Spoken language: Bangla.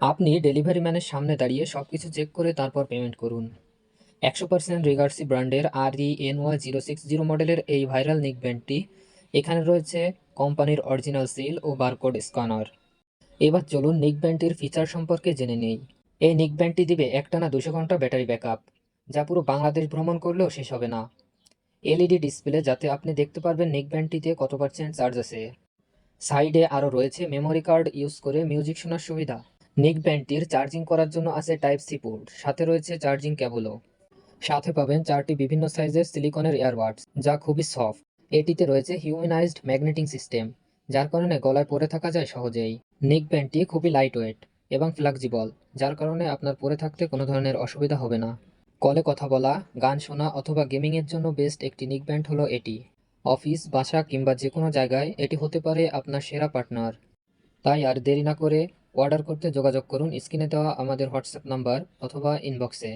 আপনি ডেলিভারি ম্যানের সামনে দাঁড়িয়ে সব কিছু চেক করে তারপর পেমেন্ট করুন। একশো পার্সেন্ট রিগার্সি ব্র্যান্ডের R E N Y zero six zero মডেলের এই ভাইরাল নিক ব্যান্ডটি এখানে রয়েছে কোম্পানির অরিজিনাল সিল ও বারকোড স্ক্যানার। এবার চলুন নিক ব্যান্ডটির ফিচার সম্পর্কে জেনে নেই। এই নিক ব্যান্ডটি দিবে একটানা দুশো ঘণ্টা ব্যাটারি ব্যাকআপ যা পুরো বাংলাদেশ ভ্রমণ করলেও শেষ হবে না। এলইডি ডিসপ্লে যাতে আপনি দেখতে পারবেন নিক ব্যান্ডটিতে কত পার্সেন্ট চার্জ আছে। সাইডে আরও রয়েছে মেমোরি কার্ড ইউজ করে মিউজিক শোনার সুবিধা। নিক ব্যান্ডটির চার্জিং করার জন্য আছে টাইপ সি পোর্ট। সাথে রয়েছে চার্জিং কেবলও সাথে পাবেন চারটি বিভিন্ন সাইজের সিলিকনের এয়ারবাডস যা খুবই সফট। এটিতে রয়েছে হিউম্যানাইজড ম্যাগনেটিং সিস্টেম, যার কারণে গলায় পরে থাকা যায় সহজেই। নিক ব্যান্ডটি খুবই লাইট ওয়েট এবং ফ্লেক্সিবল যার কারণে আপনার পরে থাকতে কোনো ধরনের অসুবিধা হবে না। কলে কথা বলা, গান শোনা অথবা গেমিংয়ের জন্য বেস্ট একটি নিক ব্যান্ড হলো এটি। অফিস, বাসা কিংবা যে কোনো জায়গায় এটি হতে পারে আপনার সেরা পার্টনার। তাই আর দেরি না করে অর্ডার করতে যোগাযোগ করুন। স্ক্রিনে দেওয়া আমাদের হোয়াটসঅ্যাপ নাম্বার অথবা ইনবক্সে।